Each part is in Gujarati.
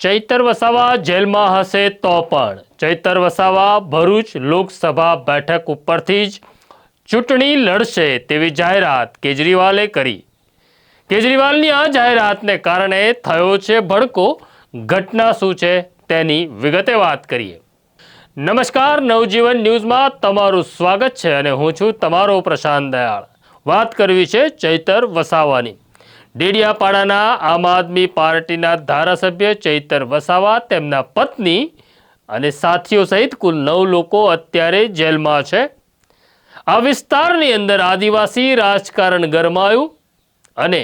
ચૈતર વસાવા જેલમાં હશે તો પણ. ચૈતર વસાવા ભરૂચ લોકસભા બેઠક ઉપરથી જ ચૂંટણી લડશે તેવી જાહેરાત કેજરીવાલે કરી. કેજરીવાલની આ જાહેરાતને કારણે થયો છે ભડકો. ઘટના શું છે તેની વિગતે વાત કરીએ. નમસ્કાર, નવજીવન ન્યૂઝમાં તમારું સ્વાગત છે અને હું છું તમારો પ્રશાંત દયાળ. વાત કરવી છે ચૈતર વસાવાની. ડેડિયાપાડાના આમ આદમી પાર્ટીના ધારાસભ્ય ચૈતર વસાવા, તેમના પત્ની અને સાથીઓ સહિત કુલ નવ લોકો અત્યારે જેલમાં છે. આ વિસ્તારની અંદર આદિવાસી રાજકારણ ગરમાયું અને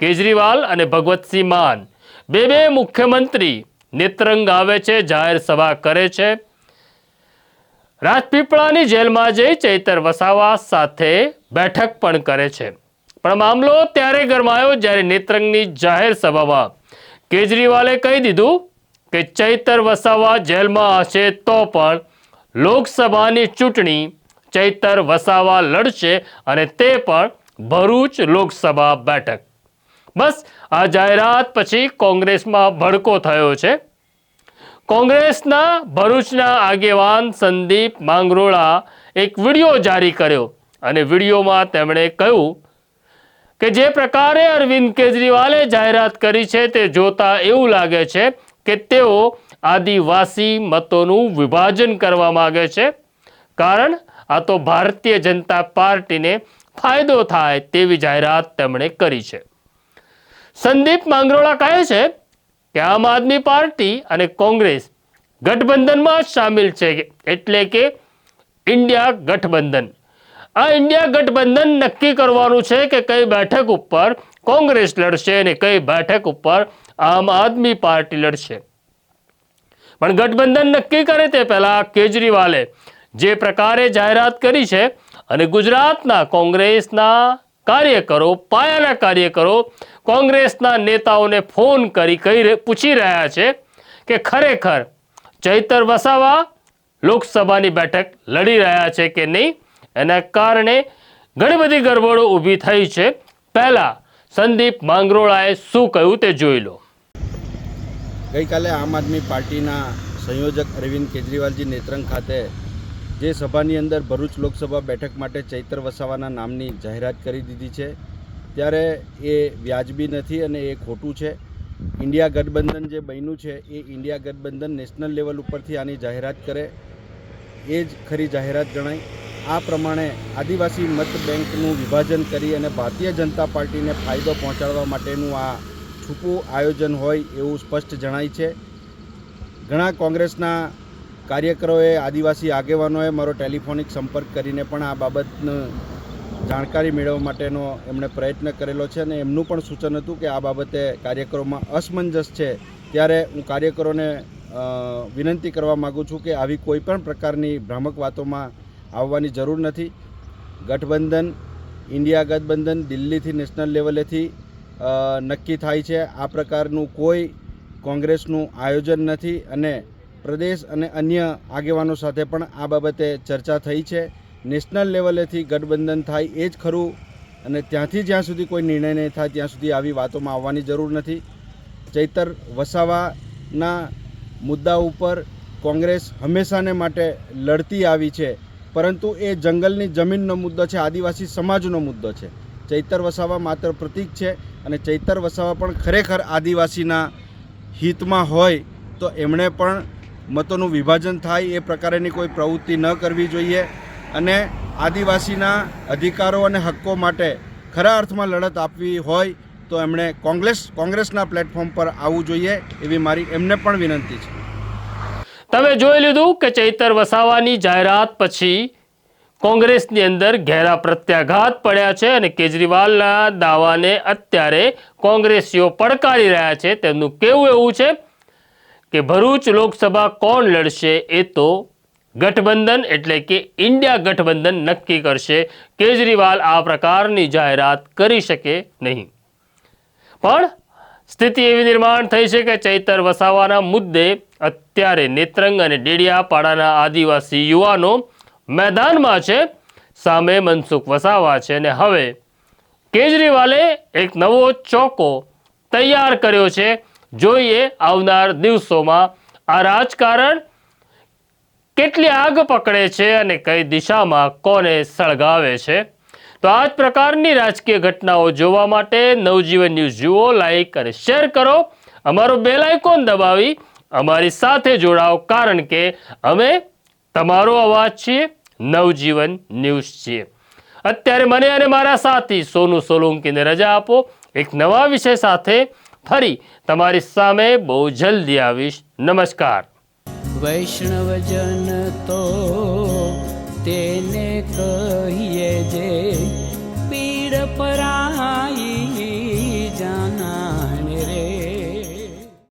કેજરીવાલ અને ભગવતસિંહ માન બે બે મુખ્યમંત્રી નેત્રંગ આવે છે, જાહેર સભા કરે છે. રાજપીપળાની જેલમાં જઈ ચૈતર વસાવા સાથે બેઠક પણ કરે છે. પણ મામલો ત્યારે ગરમાયો જ્યારે નેત્રંગની જાહેર સભામાં કેજરીવાલે કહી દીધું કે ચૈતર વસાવા જેલમાં હશે તો પણ લોકસભાની ચૂંટણી ચૈતર વસાવા લડશે અને તે પણ ભરૂચ લોકસભા બેઠક. બસ આ જાહેરાત પછી કોંગ્રેસમાં ભડકો થયો છે. કોંગ્રેસના ભરૂચના આગેવાન સંદીપ માંગરોળા એક વીડિયો જારી કર્યો અને વિડીયોમાં તેમણે કહ્યું કે જે પ્રકારે અરવિંદ કેજરીવાલે જાહેરાત કરી છે તે જોતા એવું લાગે છે કે તેઓ આદિવાસી મતોનું વિભાજન કરવા માગે છે. કારણ આ તો ભારતીય જનતા પાર્ટીને ફાયદો થાય તેવી જાહેરાત તેમણે કરી છે. સંદીપ માંગરોળા કહે છે કે આમ આદમી પાર્ટી અને કોંગ્રેસ ગઠબંધનમાં સામેલ છે એટલે કે ઇન્ડિયા ગઠબંધન. આ ઇન્ડિયા ગઠબંધન નક્કી કરવાનું છે કે કઈ બેઠક ઉપર કોંગ્રેસ લડશે અને કઈ બેઠક ઉપર આમ આદમી પાર્ટી લડશે. પણ ગઠબંધન નક્કી કરે તે પહેલાં કેજરીવાલે જે પ્રકારે જાહેરાત કરી છે અને ગુજરાતના કોંગ્રેસના કાર્યકરો, પાયાના કાર્યકરો કોંગ્રેસના નેતાઓને ફોન કરી કહી પૂછી રહ્યા છે કે ખરેખર ચૈતર વસાવા લોકસભાની બેઠક લડી રહ્યા છે કે નહીં? એના કારણે ઘણી બધી ગરબડો ઊભી થઈ છે. પહેલા સંદીપ માંગરોળાએ શું કહ્યું તે જોઈ લો. ગઈકાલે આમ આદમી પાર્ટીના સંયોજક અરવિંદ કેજરીવાલજી નેત્રંગ ખાતે જે સભાની અંદર ભરૂચ લોકસભા બેઠક માટે ચૈતર વસાવાના નામની જાહેરાત કરી દીધી છે. ત્યારે એ વ્યાજબી નથી અને એ ખોટું છે. ઇન્ડિયા ગઠબંધન જે બન્યું છે એ ઇન્ડિયા ગઠબંધન નેશનલ લેવલ ઉપરથી આની જાહેરાત કરે. એ જ ખરી જાહેરાત ગણાય આ પ્રમાણે આદિવાસી મત બેંકનું વિભાજન કરી અને ભારતીય જનતા પાર્ટીને ફાયદો પહોંચાડવા માટેનું આ છૂપું આયોજન હોય એવું સ્પષ્ટ જણાય છે. ઘણા કોંગ્રેસના કાર્યકરોએ આદિવાસી આગેવાનોએ મારો ટેલિફોનિક સંપર્ક કરીને પણ આ બાબતનું જાણકારી મેળવવા માટેનો એમણે પ્રયત્ન કરેલો છે અને એમનું પણ સૂચન હતું કે આ બાબતે કાર્યકરોમાં અસમંજસ છે. ત્યારે હું કાર્યકરોને વિનંતી કરવા માગું છું કે આવી કોઈપણ પ્રકારની ભ્રામક વાતોમાં આવવાની જરૂર નથી. ગઠબંધન, ઇન્ડિયા ગઠબંધન દિલ્હીથી નેશનલ લેવલેથી નક્કી થાય છે. આ પ્રકારનું કોઈ કોંગ્રેસનું આયોજન નથી અને પ્રદેશ અને અન્ય આગેવાનો સાથે પણ આ બાબતે ચર્ચા થઈ છે. નેશનલ લેવલેથી ગઠબંધન થાય એ જ ખરું અને ત્યાંથી જ્યાં સુધી કોઈ નિર્ણય નહીં થાય ત્યાં સુધી આવી વાતોમાં આવવાની જરૂર નથી. ચૈતર વસાવાના મુદ્દા ઉપર કોંગ્રેસ હંમેશાને માટે લડતી આવી છે. પરંતુ એ જંગલની જમીનનો મુદ્દો છે, આદિવાસી સમાજનો મુદ્દો છે. ચૈતર વસાવા માત્ર પ્રતીક છે અને ચૈતર વસાવા પણ ખરેખર આદિવાસીના હિતમાં હોય તો એમણે પણ મતોનું વિભાજન થાય એ પ્રકારેની કોઈ પ્રવૃત્તિ ન કરવી જોઈએ અને આદિવાસીના અધિકારો અને હક્કો માટે ખરા અર્થમાં લડત આપવી હોય તો એમણે કોંગ્રેસ, કોંગ્રેસના પ્લેટફોર્મ પર આવવું જોઈએ એવી મારી એમને પણ વિનંતી છે. તમે જોઈ લીધું કે ચૈતર વસાવાની જાહેરાત પછી કોંગ્રેસની અંદર ઘેરા પ્રત્યાઘાત પડ્યા છે અને કેજરીવાલના દાવાને અત્યારે કોંગ્રેસીઓ પડકારી રહ્યા છે. તેમનું કેવું એવું છે કે ભરૂચ લોકસભા કોણ લડશે એ તો ગઠબંધન એટલે કે ઇન્ડિયા ગઠબંધન નક્કી કરશે. કેજરીવાલ આ પ્રકારની જાહેરાત કરી શકે નહીં. પણ સ્થિતિ એવી નિર્માણ થઈ છે કે ચૈતર વસાવાના મુદ્દે અત્યારે નેત્રંગ અને ડેડિયાપાડાના આદિવાસી યુવાનો મેદાનમાં છે. સામે મનસુખ વસાવા છે અને હવે કેજરીવાલે એક નવો ચોકો તૈયાર કર્યો છે. જોઈએ આવનાર દિવસોમાં આ રાજકારણ કેટલી આગ પકડે છે અને કઈ દિશામાં કોને સળગાવે છે. તો આ જ પ્રકારની રાજકીય ઘટનાઓ જોવા માટે નવજીવન ન્યૂઝ જુઓ, લાઈક અને શેર કરો. અમારો બેલ આઇકોન દબાવી અમારી સાથે જોડાઓ કારણ કે અમે તમારો અવાજ છીએ, નવજીવન ન્યૂઝ છીએ. અત્યારે મને અને મારા સાથી સોનુ સોલંકીને રજા આપો. એક નવા વિષય સાથે ફરી તમારી સામે બહુ જલ્દી આવીશ. નમસ્કાર. વૈષ્ણવજન તો તેને કહીએ જે